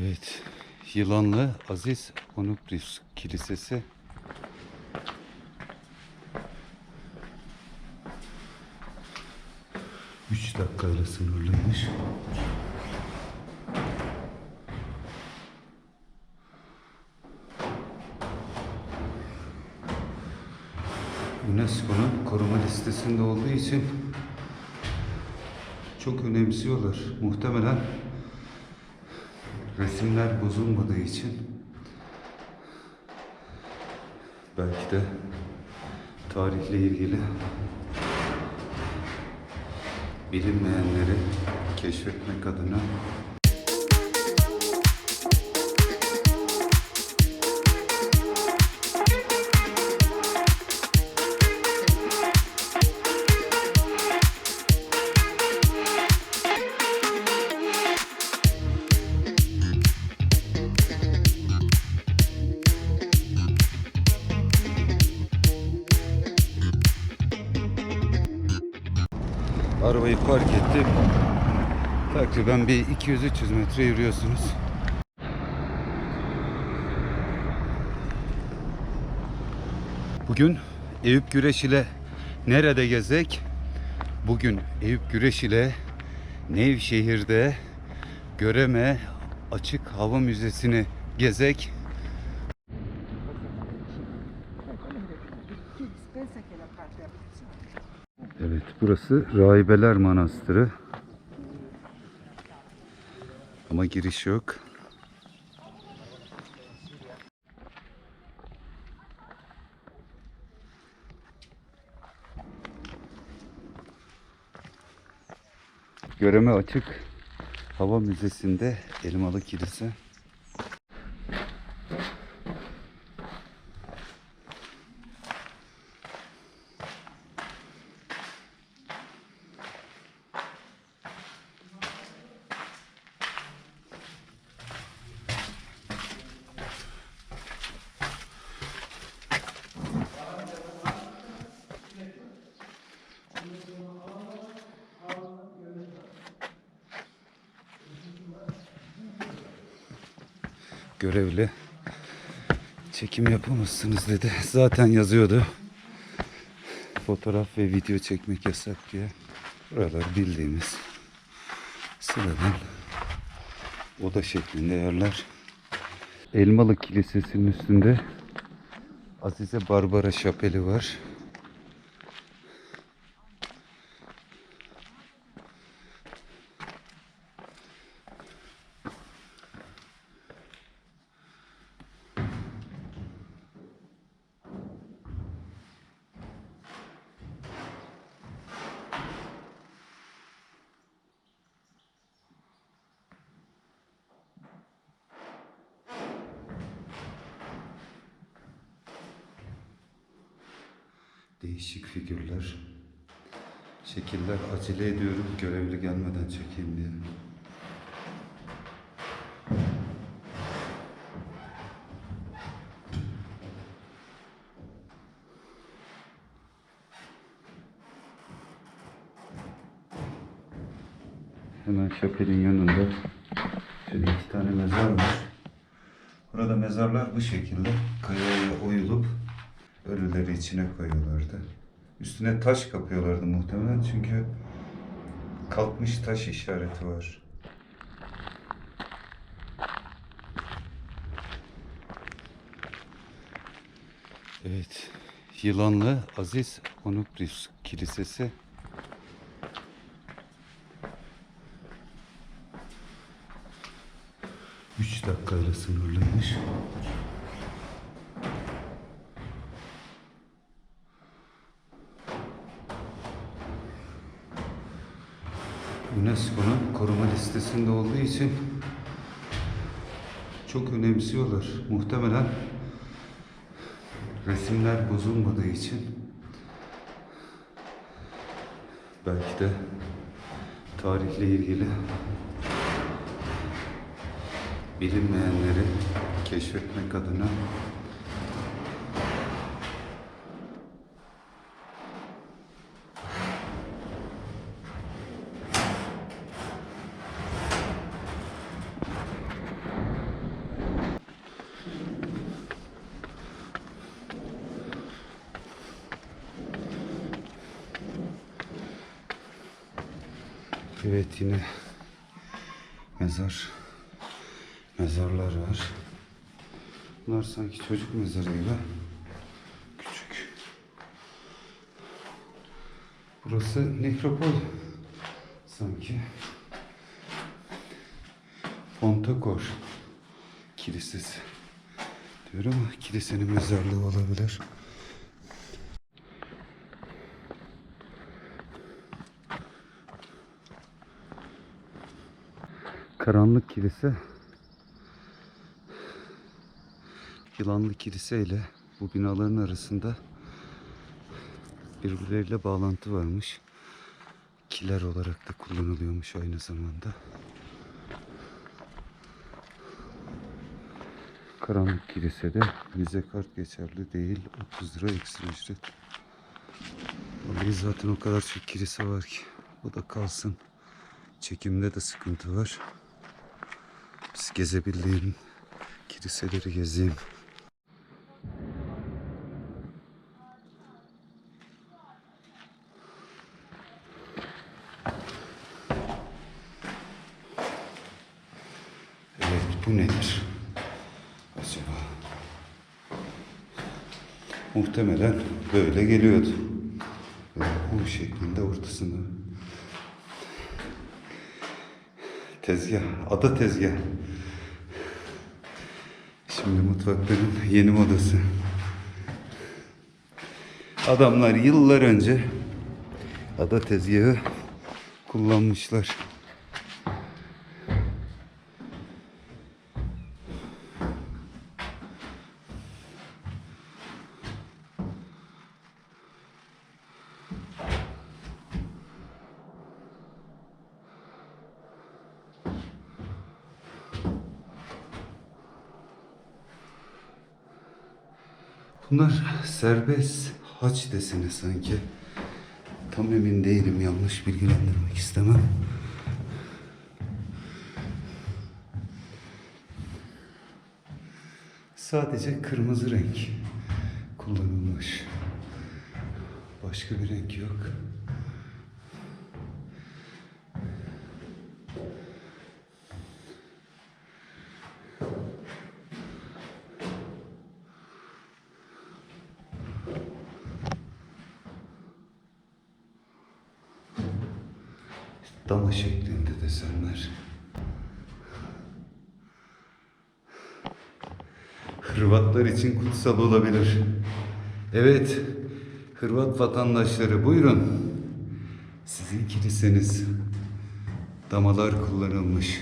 Evet. Yılanlı Aziz Onufrius Kilisesi. Üç dakikayla sınırlıymış. UNESCO'nun koruma listesinde olduğu için çok önemsiyorlar. Muhtemelen resimler bozulmadığı için belki de tarihle ilgili bilinmeyenleri keşfetmek adına ettim. Takriben bir 200-300 metre yürüyorsunuz. Bugün Eyüp Güreş ile nerede gezek? Bugün Eyüp Güreş ile Nevşehir'de Göreme Açık Hava Müzesi'ni gezek. Evet burası Rahibeler Manastırı. Ama giriş yok. Göreme açık hava müzesinde Elmalı Kilise. Görevli çekim yapamazsınız dedi. Zaten yazıyordu. Fotoğraf ve video çekmek yasak diye. Buralar bildiğimiz sıradan oda şeklinde yerler. Elmalı Kilisesi'nin üstünde Azize Barbara Şapeli var. Değişik figürler. Şekiller acele ediyorum görevli gelmeden çekeyim diye. Hemen şapelin yanında şöyle iki tane mezar var. Burada mezarlar bu şekilde kayaya oyulup ölüleri içine koyuyorlardı. Üstüne taş kapıyorlardı muhtemelen çünkü kalkmış taş işareti var. Evet. Yılanlı Aziz Onufrius Kilisesi. Üç dakikayla sınırlıymış. UNESCO'nun koruma listesinde olduğu için çok önemsiyorlar. Muhtemelen resimler bozulmadığı için belki de tarihle ilgili bilinmeyenleri keşfetmek adına Evet yine mezar mezarlar var. Bunlar sanki çocuk mezarı gibi. Küçük. Burası nekropol sanki. Pontakor Kilisesi diyor ama kilisenin mezarlığı olabilir. Karanlık kilise Yılanlı kilise ile bu binaların arasında birbirleriyle bağlantı varmış. Kiler olarak da kullanılıyormuş aynı zamanda. Karanlık kilisede vize kart geçerli değil. 30 lira ekstra ücret. Vallahi zaten o kadar çok kilise var ki. Bu da kalsın. Çekimde de sıkıntı var. Biz gezebildiğim kiliseleri gezeyim. Evet bu nedir? Muhtemelen böyle geliyordu. Böyle U şeklinde ortasında. Tezgah, ada tezgah. Şimdi mutfakların yeni modası. Adamlar yıllar önce ada tezgahı kullanmışlar. Bunlar serbest haç desene sanki. Tam emin değilim yanlış bilgilendirmek istemem. Sadece kırmızı renk kullanılmış. Başka bir renk yok. Dama şeklinde desenler. Hırvatlar için kutsal olabilir. Evet, Hırvat vatandaşları buyurun. Sizin kiliseniz damalar kullanılmış.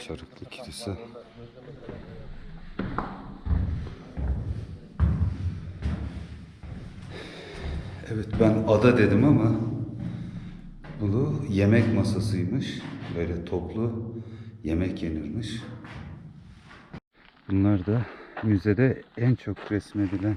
Çarıklı kilise. Evet ben ada dedim ama bu yemek masasıymış. Böyle toplu yemek yenirmiş. Bunlar da müzede en çok resmedilen